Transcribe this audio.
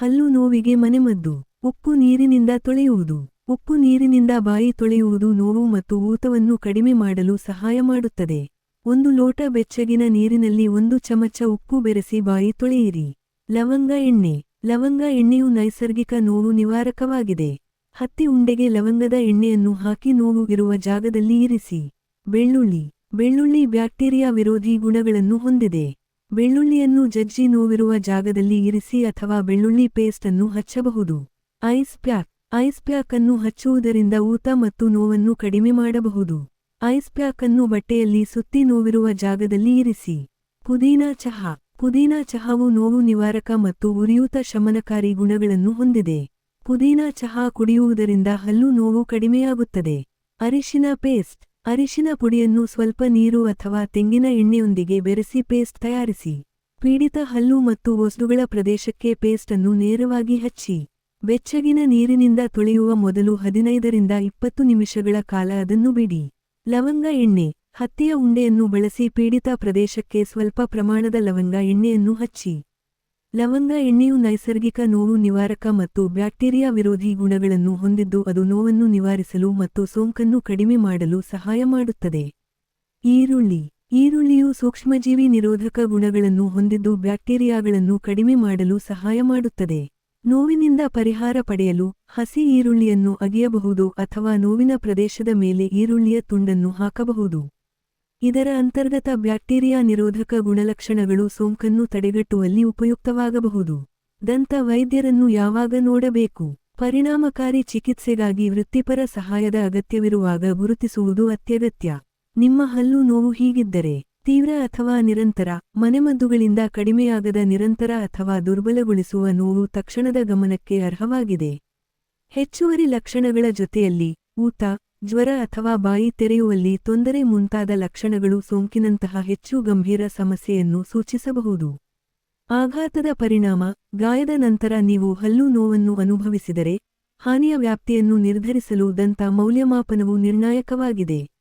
ಹಲ್ಲು ನೋವಿಗೆ ಮನೆಮದ್ದು. ಉಪ್ಪು ನೀರಿನಿಂದ ತೊಳೆಯುವುದು. ಉಪ್ಪು ನೀರಿನಿಂದ ಬಾಯಿ ತೊಳೆಯುವುದು ನೋವು ಮತ್ತು ಊತವನ್ನು ಕಡಿಮೆ ಮಾಡಲು ಸಹಾಯ ಮಾಡುತ್ತದೆ. ಒಂದು ಲೋಟ ಬೆಚ್ಚಗಿನ ನೀರಿನಲ್ಲಿ ಒಂದು ಚಮಚ ಉಪ್ಪು ಬೆರೆಸಿ ಬಾಯಿ ತೊಳೆಯಿರಿ. ಲವಂಗ ಎಣ್ಣೆ. ಲವಂಗ ಎಣ್ಣೆಯು ನೈಸರ್ಗಿಕ ನೋವು ನಿವಾರಕವಾಗಿದೆ. ಹತ್ತಿ ಉಂಡೆಗೆ ಲವಂಗದ ಎಣ್ಣೆಯನ್ನು ಹಾಕಿ ನೋವು ಇರುವ ಜಾಗದಲ್ಲಿ ಇರಿಸಿ. ಬೆಳ್ಳುಳ್ಳಿ. ಬೆಳ್ಳುಳ್ಳಿ ಬ್ಯಾಕ್ಟೀರಿಯಾ ವಿರೋಧಿ ಗುಣಗಳನ್ನು ಹೊಂದಿದೆ. ಬೆಳ್ಳುಳ್ಳಿಯನ್ನು ಜಜ್ಜಿ ನೋವಿರುವ ಜಾಗದಲ್ಲಿ ಇರಿಸಿ ಅಥವಾ ಬೆಳ್ಳುಳ್ಳಿ ಪೇಸ್ಟ್ ಅನ್ನು ಹಚ್ಚಬಹುದು. ಐಸ್ ಪ್ಯಾಕ್ ಐಸ್ ಪ್ಯಾಕ್ ಅನ್ನು ಹಚ್ಚುವುದರಿಂದ ಊತ ಮತ್ತು ನೋವನ್ನು ಕಡಿಮೆ ಮಾಡಬಹುದು. ಐಸ್ ಪ್ಯಾಕ್ ಅನ್ನು ಬಟ್ಟೆಯಲ್ಲಿ ಸುತ್ತಿ ನೋವಿರುವ ಜಾಗದಲ್ಲಿ ಇರಿಸಿ. ಪುದೀನಾ ಚಹಾ. ಪುದೀನಾ ಚಹಾವು ನೋವು ನಿವಾರಕ ಮತ್ತು ಉರಿಯೂತ ಶಮನಕಾರಿ ಗುಣಗಳನ್ನು ಹೊಂದಿದೆ. ಪುದೀನಾ ಚಹಾ ಕುಡಿಯುವುದರಿಂದ ಹಲ್ಲು ನೋವು ಕಡಿಮೆಯಾಗುತ್ತದೆ. ಅರಿಶಿನ ಪೇಸ್ಟ್ ಅರಿಶಿನ ಪುಡಿಯನ್ನು ಸ್ವಲ್ಪ ನೀರು ಅಥವಾ ತೆಂಗಿನ ಎಣ್ಣೆಯೊಂದಿಗೆ ಬೆರೆಸಿ ಪೇಸ್ಟ್ ತಯಾರಿಸಿ. ಪೀಡಿತ ಹಲ್ಲು ಮತ್ತು ವಸ್ತುಗಳ ಪ್ರದೇಶಕ್ಕೆ ಪೇಸ್ಟ್ ಅನ್ನು ನೇರವಾಗಿ ಹಚ್ಚಿ. ಬೆಚ್ಚಗಿನ ನೀರಿನಿಂದ ತೊಳೆಯುವ ಮೊದಲು ಹದಿನೈದರಿಂದ ಇಪ್ಪತ್ತು ನಿಮಿಷಗಳ ಕಾಲ ಅದನ್ನು ಬಿಡಿ. ಲವಂಗ ಎಣ್ಣೆ, ಹತ್ತಿಯ ಉಂಡೆಯನ್ನು ಬಳಸಿ ಪೀಡಿತ ಪ್ರದೇಶಕ್ಕೆ ಸ್ವಲ್ಪ ಪ್ರಮಾಣದ ಲವಂಗ ಎಣ್ಣೆಯನ್ನು ಹಚ್ಚಿ. ಲವಂಗ ಎಣ್ಣೆಯು ನೈಸರ್ಗಿಕ ನೋವು ನಿವಾರಕ ಮತ್ತು ಬ್ಯಾಕ್ಟೀರಿಯಾ ವಿರೋಧಿ ಗುಣಗಳನ್ನು ಹೊಂದಿದ್ದು ಅದು ನೋವನ್ನು ನಿವಾರಿಸಲು ಮತ್ತು ಸೋಂಕನ್ನು ಕಡಿಮೆ ಮಾಡಲು ಸಹಾಯ ಮಾಡುತ್ತದೆ. ಈರುಳ್ಳಿ. ಈರುಳ್ಳಿಯು ಸೂಕ್ಷ್ಮಜೀವಿ ನಿರೋಧಕ ಗುಣಗಳನ್ನು ಹೊಂದಿದ್ದು ಬ್ಯಾಕ್ಟೀರಿಯಾಗಳನ್ನು ಕಡಿಮೆ ಮಾಡಲು ಸಹಾಯ ಮಾಡುತ್ತದೆ. ನೋವಿನಿಂದ ಪರಿಹಾರ ಪಡೆಯಲು ಹಸಿ ಈರುಳ್ಳಿಯನ್ನು ಅಗಿಯಬಹುದು ಅಥವಾ ನೋವಿನ ಪ್ರದೇಶದ ಮೇಲೆ ಈರುಳ್ಳಿಯ ತುಂಡನ್ನು ಹಾಕಬಹುದು. ಇದರ ಅಂತರ್ಗತ ಬ್ಯಾಕ್ಟೀರಿಯಾ ನಿರೋಧಕ ಗುಣಲಕ್ಷಣಗಳು ಸೋಂಕನ್ನು ತಡೆಗಟ್ಟುವಲ್ಲಿ ಉಪಯುಕ್ತವಾಗಬಹುದು. ದಂತ ವೈದ್ಯರನ್ನು ಯಾವಾಗ ನೋಡಬೇಕು? ಪರಿಣಾಮಕಾರಿ ಚಿಕಿತ್ಸೆಗಾಗಿ ವೃತ್ತಿಪರ ಸಹಾಯದ ಅಗತ್ಯವಿರುವಾಗ ಗುರುತಿಸುವುದು ಅತ್ಯಗತ್ಯ. ನಿಮ್ಮ ಹಲ್ಲು ನೋವು ಹೀಗಿದ್ದರೆ, ತೀವ್ರ ಅಥವಾ ನಿರಂತರ, ಮನೆಮದ್ದುಗಳಿಂದ ಕಡಿಮೆಯಾಗದ ನಿರಂತರ ಅಥವಾ ದುರ್ಬಲಗೊಳಿಸುವ ನೋವು ತಕ್ಷಣದ ಗಮನಕ್ಕೆ ಅರ್ಹವಾಗಿದೆ. ಹೆಚ್ಚುವರಿ ಲಕ್ಷಣಗಳ ಜೊತೆಯಲ್ಲಿ, ಊತ ಜ್ವರ ಅಥವಾ ಬಾಯಿ ತೆರೆಯುವಲ್ಲಿ ತೊಂದರೆ ಮುಂತಾದ ಲಕ್ಷಣಗಳು ಸೋಂಕಿನಂತಹ ಹೆಚ್ಚು ಗಂಭೀರ ಸಮಸ್ಯೆಯನ್ನು ಸೂಚಿಸಬಹುದು. ಆಘಾತದ ಪರಿಣಾಮ, ಗಾಯದ ನಂತರ ನೀವು ಹಲ್ಲು ನೋವನ್ನು ಅನುಭವಿಸಿದರೆ, ಹಾನಿಯ ವ್ಯಾಪ್ತಿಯನ್ನು ನಿರ್ಧರಿಸಲು ದಂತ ಮೌಲ್ಯಮಾಪನವು ನಿರ್ಣಾಯಕವಾಗಿದೆ.